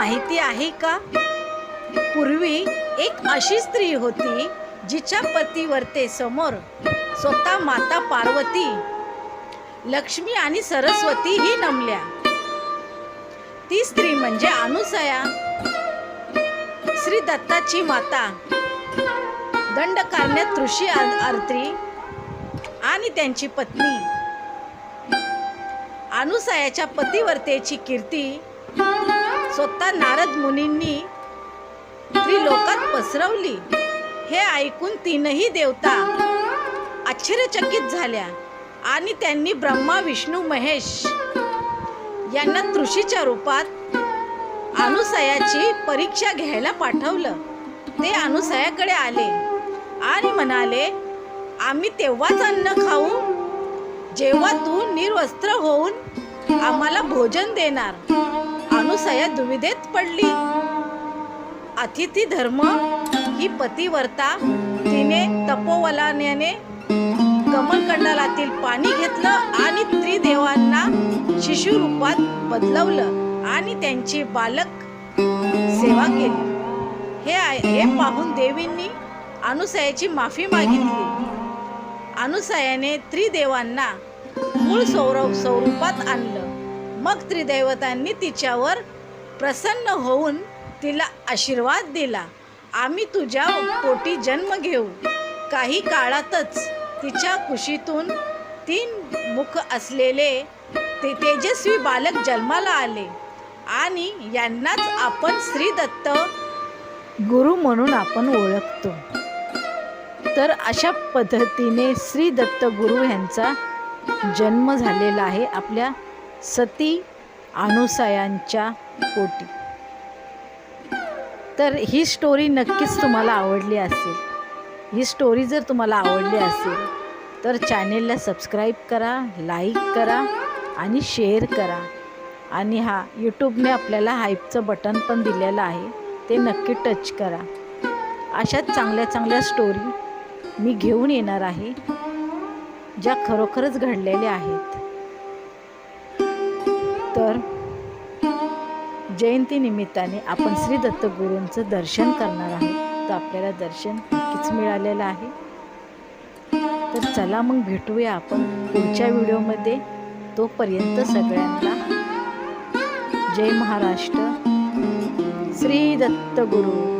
माहिती आहे का? पूर्वी एक अशी स्त्री होती जिच्या पतीवरते समोर स्वतः माता पार्वती लक्ष्मी आणि सरस्वती ही नमल्या. ती स्त्री म्हणजे अनुसया. श्री दत्ताची माता दंडकारण्यात ऋषी आ- आणि त्यांची पत्नी. अनुसयाच्या पतिवर्तेची कीर्ती स्वतः नारद मुनींनी त्रिलोकात पसरवली. हे ऐकून तीनही देवता आश्चर्यचकित झाल्या आणि त्यांनी ब्रह्मा विष्णू महेश यांना तृषीच्या रूपात अनुसयाची परीक्षा घ्यायला पाठवलं. ते अनुसयाकडे आले आणि म्हणाले आम्ही तेव्हाच अन्न खाऊ जेव्हा तू निर्वस्त्र होऊन आम्हाला भोजन देणार. सया दुविधेत पडली. अतिथी धर्म ही पतिवर्ता तिने तपोवलाने कमलकंडलातील पाणी घेतलं आणि त्रिदेवांना शिशु रूपात बदलवलं आणि त्यांची बालक सेवा केली. हे हे पाहून देवींनी अनुसयाची माफी मागितली. अनुसयाने त्रिदेवांना मूळ सौरव स्वरूपात आणलं. मग त्रिदैवतांनी तिच्यावर प्रसन्न होऊन तिला आशीर्वाद दिला. आम्ही तुझ्या पोटी जन्म घेऊ. काही काळातच तिच्या कुशीतून तीन मुख असलेले ते तेजस्वी बालक जन्माला आले. आणि यांनाच आपण श्रीदत्त गुरु म्हणून आपण ओळखतो. तर अशा पद्धतीने श्रीदत्त गुरु यांचा जन्म झालेला आहे आपल्या सती अनुसयांच्या पोटी. तर ही स्टोरी नक्कीच तुम्हाला आवडली असेल. ही स्टोरी जर तुम्हाला आवडली असेल तर चॅनेलला सबस्क्राईब करा लाईक करा आणि शेअर करा. आणि हा यूट्यूबने आपल्याला हाईपचं बटन पण दिलेलं आहे ते नक्की टच करा. अशाच चांगल्या चांगल्या स्टोरी मी घेऊन येणार आहे ज्या खरोखरच घडलेल्या आहेत. तर जयंतीनिमित्ताने आपण श्री दत्त गुरूंचं दर्शन करणार आहोत. तर आपल्याला दर्शन नक्कीच मिळालेलं आहे. तर चला मग भेटूया आपण पुढच्या व्हिडिओमध्ये. तोपर्यंत सगळ्यांना जय महाराष्ट्र. श्री दत्त गुरु